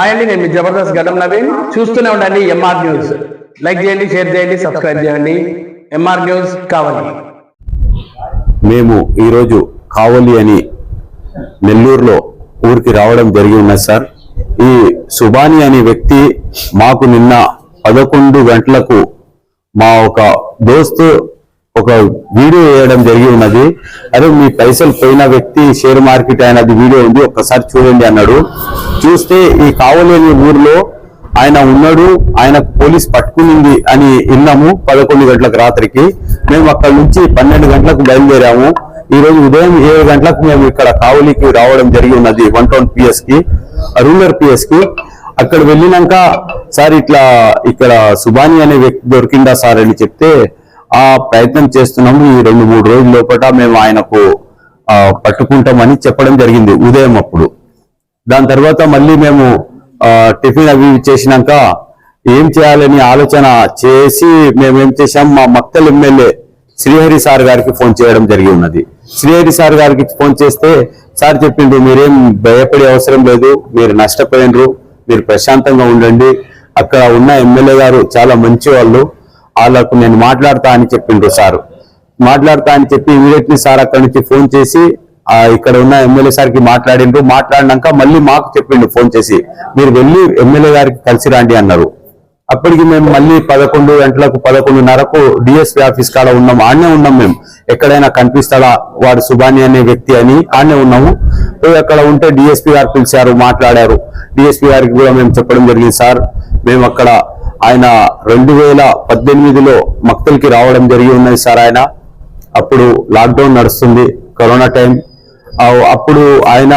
అండి నేను జబర్దస్త్ గడ్డం నవీన్ చూస్తూనే ఉండండి ఎంఆర్ న్యూస్ లైక్ చేయండి షేర్ చేయండి సబ్స్క్రైబ్ చేయండి. ఎంఆర్ న్యూస్ కావాలి. మేము ఈరోజు కావలి అని నెల్లూరులో ఊరికి రావడం జరిగి ఉన్నది సార్. ఈ సుబాని అనే వ్యక్తి మాకు నిన్న పదకొండు గంటలకు మా ఒక దోస్తు ఒక వీడియో వేయడం జరిగి ఉన్నది. అరే మీ పైసలు పోయిన వ్యక్తి షేర్ మార్కెట్ అయినది వీడియో ఉంది ఒక్కసారి చూడండి అన్నాడు. చూస్తే ఈ కావలేని ఊర్లో ఆయన ఉన్నాడు ఆయన పోలీస్ పట్టుకునింది అని విన్నాము పదకొండు గంటలకు రాత్రికి. మేము అక్కడ నుంచి పన్నెండు గంటలకు బయలుదేరాము. ఈ రోజు ఉదయం ఏడు గంటలకు మేము ఇక్కడ కావలికి రావడం జరిగి ఉన్నది వన్ టౌన్ పిఎస్కి రూరల్ పిఎస్కి అక్కడ వెళ్ళినాక సార్ ఇట్లా ఇక్కడ సుబాని అనే వ్యక్తి దొరికిందా సార్? అని చెప్తే ఆ ప్రయత్నం చేస్తున్నాము. ఈ రెండు మూడు రోజుల లోపల మేము ఆయనకు పట్టుకుంటామని చెప్పడం జరిగింది ఉదయం అప్పుడు. దాని తర్వాత మళ్ళీ మేము టిఫిన్ అవి చేసినాక ఏం చేయాలని ఆలోచన చేసి మేము ఏం చేశాం మా మక్కల్ ఎమ్మెల్యే శ్రీహరి సార్ గారికి ఫోన్ చేయడం జరిగి ఉన్నది. శ్రీహరి సార్ గారికి ఫోన్ చేస్తే సార్ చెప్పిండు మీరేం భయపడే అవసరం లేదు మీరు నష్టపోయినరు మీరు ప్రశాంతంగా ఉండండి. అక్కడ ఉన్న ఎమ్మెల్యే గారు చాలా మంచి వాళ్ళు వాళ్ళకు నేను మాట్లాడతా అని చెప్పిండ్రు సార్. మాట్లాడతా అని చెప్పి ఇమీడియట్లీ సార్ అక్కడి నుంచి ఫోన్ చేసి ఆ ఇక్కడ ఉన్న ఎమ్మెల్యే సార్కి మాట్లాడిండ్రు. మాట్లాడినాక మళ్ళీ మాకు చెప్పిండు ఫోన్ చేసి మీరు వెళ్ళి ఎమ్మెల్యే గారికి కలిసి రండి అన్నారు. అప్పటికి మేము మళ్ళీ పదకొండు గంటలకు పదకొండున్నరకు డిఎస్పీ ఆఫీస్ కాడ ఉన్నాం. ఆడనే ఉన్నాం మేము. ఎక్కడైనా కనిపిస్తాడా వాడు సుబాని అనే వ్యక్తి అని ఆడనే ఉన్నాము. పోయి అక్కడ ఉంటే డిఎస్పీ గారు పిలిచారు మాట్లాడారు. డిఎస్పీ గారికి కూడా మేము చెప్పడం జరిగింది సార్. మేము అక్కడ ఆయన రెండు వేల పద్దెనిమిదిలో మక్తల్కి రావడం జరిగి ఉన్నది సార్ ఆయన. అప్పుడు లాక్డౌన్ నడుస్తుంది కరోనా టైం. అప్పుడు ఆయన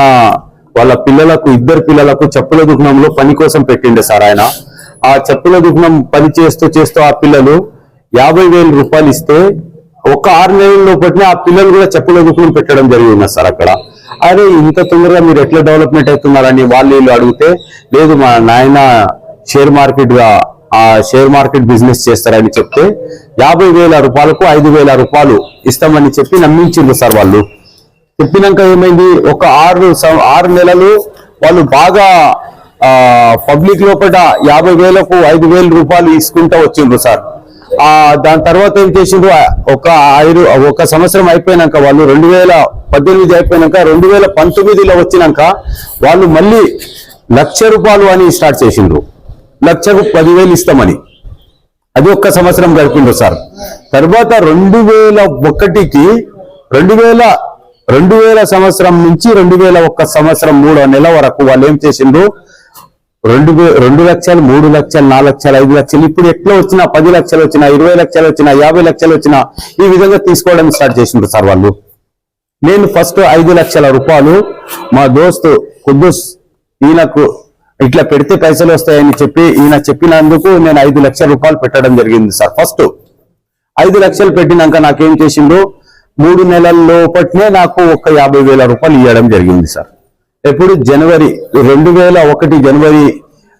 వాళ్ళ పిల్లలకు ఇద్దరు పిల్లలకు చెప్పుల దుగ్నంలో పని కోసం పెట్టిండే సార్ ఆయన. ఆ చెప్పుల దుగ్నం పని చేస్తూ చేస్తూ ఆ పిల్లలు యాభై వేల రూపాయలు ఇస్తే ఒక ఆరు నెలల లోపలనే ఆ పిల్లలు కూడా చెప్పుల దుకాణం పెట్టడం జరిగి సార్ అక్కడ. అదే ఇంత తొందరగా మీరు ఎట్లా డెవలప్మెంట్ అవుతున్నారని వాళ్ళు వీళ్ళు అడిగితే లేదు మా నాయన షేర్ మార్కెట్గా ఆ షేర్ మార్కెట్ బిజినెస్ చేస్తారని చెప్తే యాభై వేల రూపాయలకు ఐదు వేల రూపాయలు ఇస్తామని చెప్పి నమ్మించిండ్రు సార్ వాళ్ళు. చెప్పినాక ఏమైంది? ఒక ఆరు ఆరు నెలలు వాళ్ళు బాగా పబ్లిక్ లోపల యాభై వేలకు ఐదు వేల రూపాయలు తీసుకుంటూ వచ్చిండ్రు సార్. ఆ దాని తర్వాత ఏం చేసిండ్రు? ఒక ఐదు ఒక సంవత్సరం అయిపోయినాక వాళ్ళు రెండు వేల పద్దెనిమిది అయిపోయినాక రెండు వేల పంతొమ్మిదిలో వచ్చినాక వాళ్ళు మళ్ళీ లక్ష రూపాయలు అని స్టార్ట్ చేసిండ్రు. లక్షకు పదివేలు ఇస్తామని. అది ఒక్క సంవత్సరం గడిపిండ్రు సార్. తర్వాత రెండు వేల ఒకటికి రెండు వేల రెండు వేల సంవత్సరం నుంచి రెండు వేల ఒక్క సంవత్సరం మూడో నెల వరకు వాళ్ళు ఏం చేసిండ్రు? రెండు రెండు లక్షలు మూడు లక్షలు నాలుగు లక్షలు ఐదు లక్షలు ఇప్పుడు ఎట్లా వచ్చినా పది లక్షలు వచ్చినా ఇరవై లక్షలు వచ్చినా యాభై లక్షలు వచ్చినా ఈ విధంగా తీసుకోవడం స్టార్ట్ చేసిండ్రు సార్ వాళ్ళు. నేను ఫస్ట్ ఐదు లక్షల రూపాయలు మా దోస్తు కుద్దుస్ ఈయనకు ఇట్లా పెడితే పైసలు వస్తాయని చెప్పి ఈయన చెప్పినందుకు నేను ఐదు లక్షల రూపాయలు పెట్టడం జరిగింది సార్. ఫస్ట్ ఐదు లక్షలు పెట్టినాక నాకేం చేసిండు మూడు నెలల లోపట్నే నాకు ఒక యాభై వేల రూపాయలు ఇవ్వడం జరిగింది సార్. ఎప్పుడు? జనవరి రెండు వేల ఒకటి జనవరి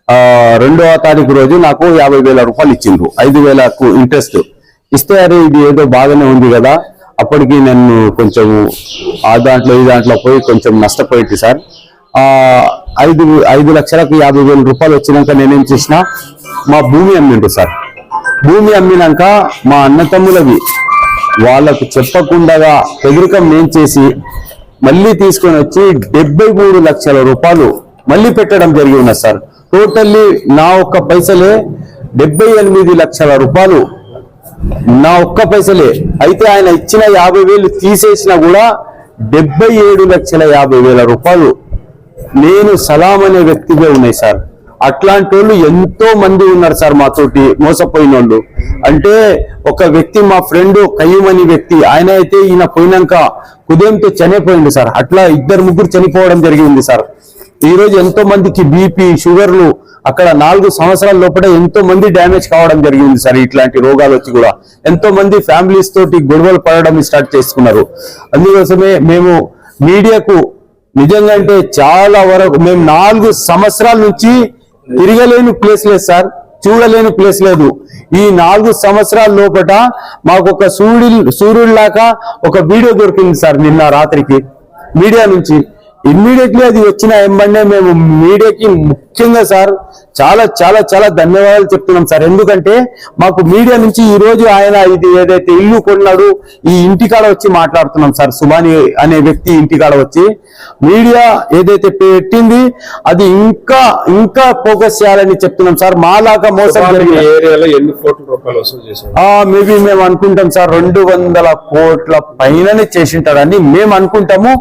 ఆ, రెండవ తారీఖు రోజు నాకు యాభై వేల రూపాయలు ఇచ్చిండ్రు. ఐదు వేలకు ఇంట్రెస్ట్. ఇస్తే అరే ఇది ఏదో బాగానే ఉంది కదా. అప్పటికి నేను కొంచెం ఆ దాంట్లో ఈ దాంట్లో పోయి కొంచెం నష్టపోయింది సార్. ఐదు ఐదు లక్షలకు యాభై వేల రూపాయలు వచ్చినాక నేనేం చేసిన? మా భూమి అమ్మిండు సార్. భూమి అమ్మినాక మా అన్నతమ్ములవి వాళ్ళకు చెప్పకుండా పెదరికం నేను చేసి మళ్ళీ తీసుకొని వచ్చి డెబ్బై మూడు లక్షల రూపాయలు మళ్ళీ పెట్టడం జరిగి ఉన్నది సార్. టోటల్లీ నా ఒక్క పైసలే డెబ్బై ఎనిమిది లక్షల రూపాయలు నా ఒక్క పైసలే. అయితే ఆయన ఇచ్చిన యాభై వేలు తీసేసినా కూడా డెబ్బై ఏడు లక్షల యాభై వేల రూపాయలు నేను సలాం అనే వ్యక్తిగా ఉన్నాయి సార్. అట్లాంటి వాళ్ళు ఎంతో మంది ఉన్నారు సార్ మాతోటి మోసపోయిన వాళ్ళు అంటే ఒక వ్యక్తి మా ఫ్రెండ్ కయ్యం అనే వ్యక్తి ఆయన అయితే ఈయన పోయినాక ఉదయంతో చనిపోయింది సార్. అట్లా ఇద్దరు ముగ్గురు చనిపోవడం జరిగింది సార్. ఈ రోజు ఎంతో మందికి బీపీ షుగర్లు అక్కడ నాలుగు సంవత్సరాల లోపల ఎంతో మంది డ్యామేజ్ కావడం జరిగింది సార్ ఇట్లాంటి రోగాలు వచ్చి కూడా. ఎంతో మంది ఫ్యామిలీస్ తోటి గొడవలు పడడం స్టార్ట్ చేసుకున్నారు. అందుకోసమే మేము మీడియాకు నిజంగా అంటే చాలా వరకు మేము నాలుగు సంవత్సరాల నుంచి తిరగలేని ప్లేస్ లేదు సార్. చూడలేని ప్లేస్ లేదు. ఈ నాలుగు సంవత్సరాల లోపట మాకు ఒక సూర్యుడు సూర్యుడిలాగా ఒక వీడియో దొరికింది సార్ నిన్న రాత్రికి. మీడియా నుంచి. ఇమ్మీడియట్లీ అది వచ్చిన ఎంబడే మేము మీడియాకి ముఖ్యంగా సార్ చాలా చాలా చాలా ధన్యవాదాలు చెప్తున్నాం సార్. ఎందుకంటే మాకు మీడియా నుంచి ఈ రోజు ఆయన ఇది ఏదైతే ఇల్లు కొన్నాడు ఈ ఇంటికాడ వచ్చి మాట్లాడుతున్నాం సార్. సుబాని అనే వ్యక్తి ఇంటికాడ వచ్చి మీడియా ఏదైతే పెట్టింది అది ఇంకా ఇంకా ఫోకస్ చేయాలని చెప్తున్నాం సార్. మాలాగా మోసం మేబీ మేము అనుకుంటాం సార్ రెండు వందల కోట్ల పైననే చేసింటారని మేము అనుకుంటాము.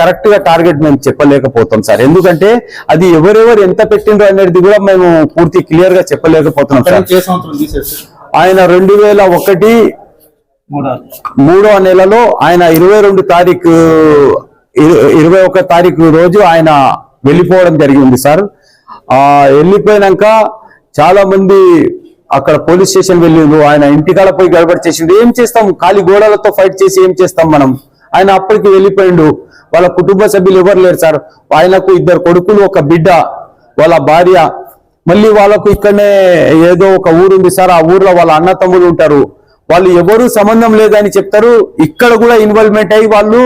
కరెక్ట్గా టార్గెట్ మేము చెప్పలేకపోతాం సార్. ఎందుకంటే అది ఎవరెవరు ఎంత పెట్టిండ్రు అనేది కూడా మేము పూర్తి క్లియర్గా చెప్పలేకపోతున్నాం సార్. ఆయన రెండు వేల ఒకటి మూడో. నెలలో ఆయన ఇరవై రెండు తారీఖు ఇర- ఇరవై ఒక తారీఖు రోజు ఆయన వెళ్ళిపోవడం జరిగింది సార్. ఆ వెళ్ళిపోయినాక చాలా మంది అక్కడ పోలీస్ స్టేషన్ వెళ్ళిండ్రు. ఆయన ఇంటికాడ పోయి గడబడి చేసిండు ఏం చేస్తాం? ఖాళీ గోడలతో ఫైట్ చేసి ఏం చేస్తాం మనం? ఆయన అప్పటికి వెళ్ళిపోయిండు. వాళ్ళ కుటుంబ సభ్యులు ఎవరు లేరు సార్? ఆయనకు ఇద్దరు కొడుకులు ఒక బిడ్డ. వాళ్ళ భార్య మళ్ళీ వాళ్ళకు ఇక్కడనే ఏదో ఒక ఊరుంది సార్ ఆ ఊర్లో వాళ్ళ అన్న తమ్ముడు ఉంటారు. వాళ్ళు ఎవరు సంబంధం లేదని చెప్తారు. ఇక్కడ కూడా ఇన్వాల్వ్మెంట్ అయ్యి వాళ్ళు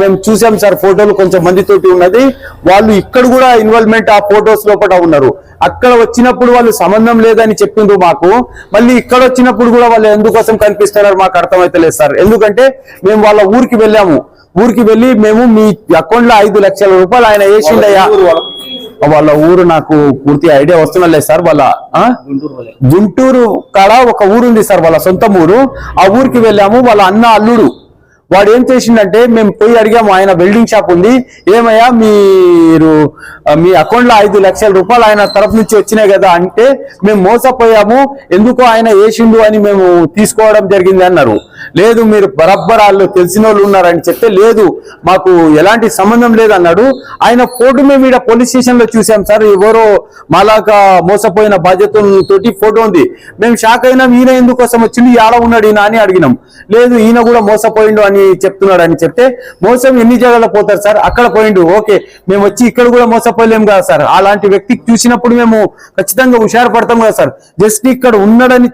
మేము చూసాం సార్ ఫోటోలు కొంచెం మందితోటి ఉన్నది. వాళ్ళు ఇక్కడ కూడా ఇన్వాల్వ్మెంట్ ఆ ఫోటోస్ లోపల ఉన్నారు. అక్కడ వచ్చినప్పుడు వాళ్ళు సంబంధం లేదని చెప్పిండ్రు మాకు. మళ్ళీ ఇక్కడ వచ్చినప్పుడు కూడా వాళ్ళు ఎందుకోసం కనిపిస్తున్నారు మాకు అర్థమైతలేదు సార్. ఎందుకంటే మేము వాళ్ళ ఊరికి వెళ్ళాము. ఊరికి వెళ్ళి మేము మీ అకౌంట్లో ఐదు లక్షల రూపాయలు ఆయన వేసిండయ్యా. వాళ్ళ- ఊరు నాకు పూర్తి ఐడియా వస్తున్నలే సార్ వాళ్ళ? గుంటూరు కాడ ఒక ఊరు ఉంది సార్ వాళ్ళ సొంత ఊరు. ఆ ఊరికి వెళ్ళాము వాళ్ళ అన్న అల్లుడు. వాడు ఏం చేసిండంటే మేము పోయి అడిగాము ఆయన వెల్డింగ్ షాప్ ఉంది. ఏమయ్యా మీరు మీ అకౌంట్లో ఐదు లక్షల రూపాయలు ఆయన తరఫు నుంచి వచ్చినాయి కదా అంటే మేము మోసపోయాము. ఎందుకో ఆయన వేసిండు అని మేము తీసుకోవడం జరిగింది అన్నారు. లేదు మీరు బరబ్బర్ వాళ్ళు తెలిసిన వాళ్ళు ఉన్నారని చెప్తే లేదు మాకు ఎలాంటి సంబంధం లేదన్నాడు ఆయన ఫోటో మేము ఇక్కడ పోలీస్ స్టేషన్లో చూసాం సార్. ఎవరో మాలాక మోసపోయిన బాధ్యతలతోటి ఫోటో ఉంది. మేము షాక్ అయినాం. ఈయన ఎందుకోసం వచ్చింది ఆడ ఉన్నాడు ఈయన అని అడిగినాం. లేదు ఈయన కూడా మోసపోయిండు అని చెప్తున్నాడు అని చెప్తే మోసం ఎన్ని జాగాలో పోతారు సార్? అక్కడ పోయిండు. ఓకే మేము వచ్చి ఇక్కడ కూడా మోసపోలేం కదా సార్? అలాంటి వ్యక్తికి చూసినప్పుడు మేము ఖచ్చితంగా హుషారు పడతాం కదా సార్? జస్ట్ ఇక్కడ ఉన్నాడని